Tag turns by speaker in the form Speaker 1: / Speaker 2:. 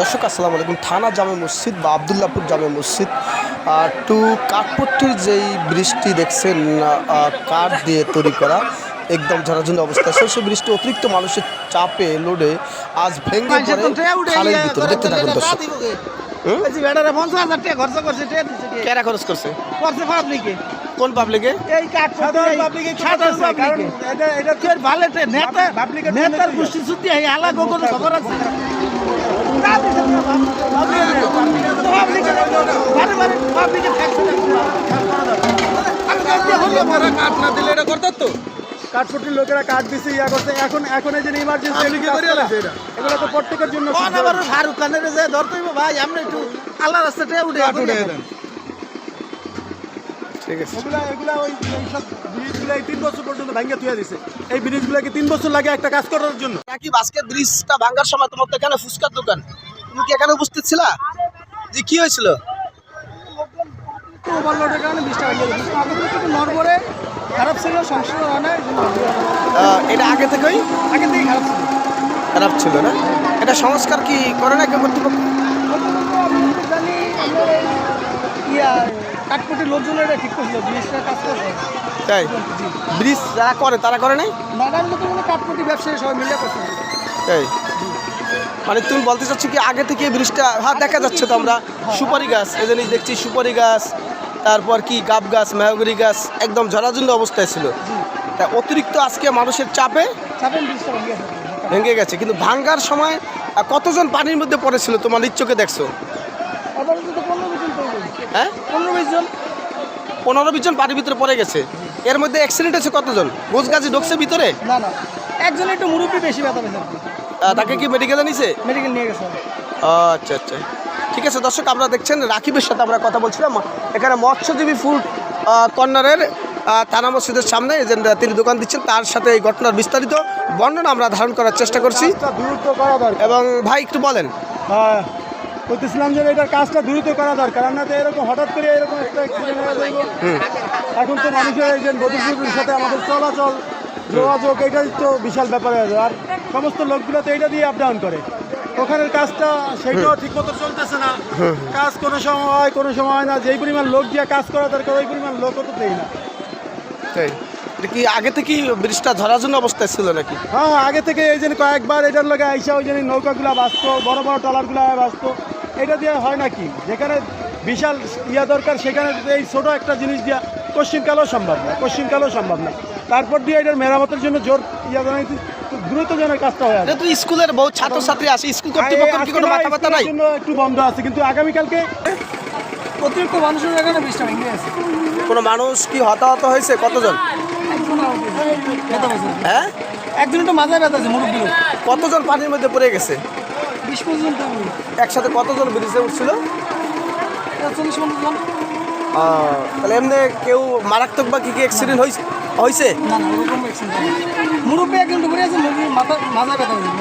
Speaker 1: দর্শক আসসালামু আলাইকুম। থানা জামে মসজিদ বা আবদুল্লাপুর জামে মসজিদ টু কাঠপট্টির যেই বৃষ্টি দেখছেন কাঠ দিয়ে তৈরি করা একদম ঝরাঝুন অবস্থা। আছে সেই বৃষ্টি অতিরিক্ত মানুষের চাপে লোডে আজ ভেঙে পড়ে খালের ভিতরে। দেখতে থাকুন দর্শক। কেরা খরচ করছে?
Speaker 2: করছে পাবলিকে
Speaker 1: কোন পাবলিকে
Speaker 2: এই কাঠ সাধারণ পাবলিকে সাধারণ পাবলিকে এটা এটা তো এর ভালো একটা নেতা নেতার গোষ্ঠী শুদ্ধি এই আলা গোগল খবর আছে? পাবলিকে পাবলিকে
Speaker 3: কাঠ না দিলে এটা করতেন তো
Speaker 4: কাঠপট্টির লোকেরা কাঠ দিছে ইয়া করছে। এখন এখন এই যে ইমার্জেন্সি এগুলো তো প্রত্যেকের জন্য
Speaker 2: কোন খানের যে ধরতে ভাই আমরা একটু আল্লাহ রাস্তাটা উঠে
Speaker 3: উঠে দেন।
Speaker 1: ঠিক আছে।
Speaker 4: এগুলা এগুলা ওই ব্রিজগুলো তিন বছর পর্যন্ত ভাঙ্গে তুলে দিছে। এই ব্রিজগুলোকে তিন বছর লাগে একটা কাজ করার জন্য।
Speaker 1: নাকি বাস্কেট ব্রিজটা ভাঙার সময় তোমার তো এখানে ফুচকার দোকান? তুমি কি এখানে উপস্থিত ছিলা যে কি হয়েছিল?
Speaker 4: ওভারলোডের কারণে বৃষ্টি ভাঙ্গে গেছে আগে থেকে একটু খারাপ ছিল অনেক
Speaker 1: আহ, এটা আগে থেকেই?
Speaker 4: আগে থেকে খারাপ ছিল।
Speaker 1: খারাপ ছিল না? এটা সংস্কার কি করে না কর্তৃপক্ষ
Speaker 4: আমি জানি আমাদের এই ইয়া লোকজন এটা ঠিক করছিল ব্রিজটা কাজ করছে।
Speaker 1: তাই? ব্রিজ যারা করে তারা করে নাই?
Speaker 4: নানান মানে কাঠপট্টি ব্যবসায়ী সবাই মিলে করছে।
Speaker 1: তাই? মানে তুমি বলতে চাচ্ছ কি আগে থেকে ব্রিজটা হ্যাঁ দেখা যাচ্ছে তো আমরা। সুপারি গাছ এই জিনিস দেখছি সুপারি গাছ তারপর কি গাব গাছ মেহগরি গাছ একদম জরাজীর্ণ অবস্থায় ছিল। তা অতিরিক্ত আজকে মানুষের চাপে ভেঙে গেছে। কিন্তু ভাঙ্গার সময় কতজন পানির মধ্যে পড়েছিল তোমার চোখে দেখছ
Speaker 4: আপাতত তো পনেরো বিশ জন পড়বে
Speaker 1: হ্যাঁ?
Speaker 4: পনেরো বিশ জন।
Speaker 1: পনেরো বিশ জন পানির ভিতরে পড়ে গেছে। এর মধ্যে অ্যাক্সিডেন্ট হয়েছে কতজন? গোছগাছি ঢুকছে ভিতরে?
Speaker 4: না না। একজন একটু মুরব্বী বেশি ব্যথা পেয়েছে।
Speaker 1: তাকে কি মেডিকেলে নিছে?
Speaker 4: মেডিকেল নিয়ে গেছে।
Speaker 1: আচ্ছা আচ্ছা। ঠিক আছে দর্শক আপনারা দেখছেন রাকিবের সাথে আমরা কথা বলছিলাম। এখানে মৎস্যজীবী ফুড কর্নারের থানা মসজিদের সামনে যে তিনি দোকান দিচ্ছেন তার সাথে এই ঘটনার বিস্তারিত বর্ণনা আমরা ধারণ করার চেষ্টা করছি। এবং ভাই একটু বলেন।
Speaker 4: হ্যাঁ বলতেছিলাম যে এটার কাজটা দ্রুত করা দরকার। আমরা তো এরকম হঠাৎ করে এরকম একটা হয়ে যাইব এখন তো মানুষের এই যে সাথে আমাদের চলাচল যোগাযোগ এটাই তো বিশাল ব্যাপার হয়ে আর সমস্ত লোকগুলো তো এটা দিয়ে আপ ডাউন করে। ওখানের কাজটা সেইটাও ঠিক মতো চলতেছে না। কাজ কোনো সময় হয় কোনো সময় না। যেই পরিমাণ লোক দিয়ে কাজ করা দরকার ওই পরিমাণ লোকও তো দেয় না।
Speaker 1: তাই? কি আগে থেকেই ব্রিজটা ধরার জন্য অবস্থায় ছিল নাকি?
Speaker 4: হ্যাঁ আগে থেকে এই যে কয়েকবার এটার লগে আইসা ওই যে নৌকাগুলো বাঁচতো বড় বড় ট্রলারগুলো বাঁচতো এটা দিয়ে হয় নাকি? যেখানে বিশাল ইয়া দরকার সেখানে এই ছোট একটা জিনিস দিয়া কোশ্চিনকালেও সম্ভব না কোশ্চিনকালেও সম্ভব না। তারপর দিয়ে এটার মেরামতের জন্য জোর ইয়া জানাই দ্রুত যেন কাজটা হয়ে
Speaker 1: এটা তো স্কুলের বহু ছাত্রছাত্রী আসে স্কুল কর্তৃপক্ষের কি কোনো মাথা ব্যথা নাই?
Speaker 4: জন্য একটু বন্ধ আছে কিন্তু আগামীকালকে অতিরিক্ত মানুষের এখানে বৃষ্টি ভেঙে
Speaker 1: কোনো মানুষ কি হতাহত হয়েছে? কতজন? হ্যাঁ?
Speaker 4: একজন একটু মাথায় ব্যথা আছে মুরব্বী
Speaker 1: কতজন পানির মধ্যে পড়ে গেছে?
Speaker 4: বিশ পর্যন্ত
Speaker 1: একসাথে কতজন ব্রিজে উঠছিল?
Speaker 4: চল্লিশ পঞ্চাশ জন
Speaker 1: তাহলে এমনি কেউ মারাত্মক বা কি কি অ্যাক্সিডেন্ট হয়েছে হয়েছে
Speaker 4: মুরব্বী একজন ডুবুরি আছে মাথা মাথা ব্যথা হয়েছে।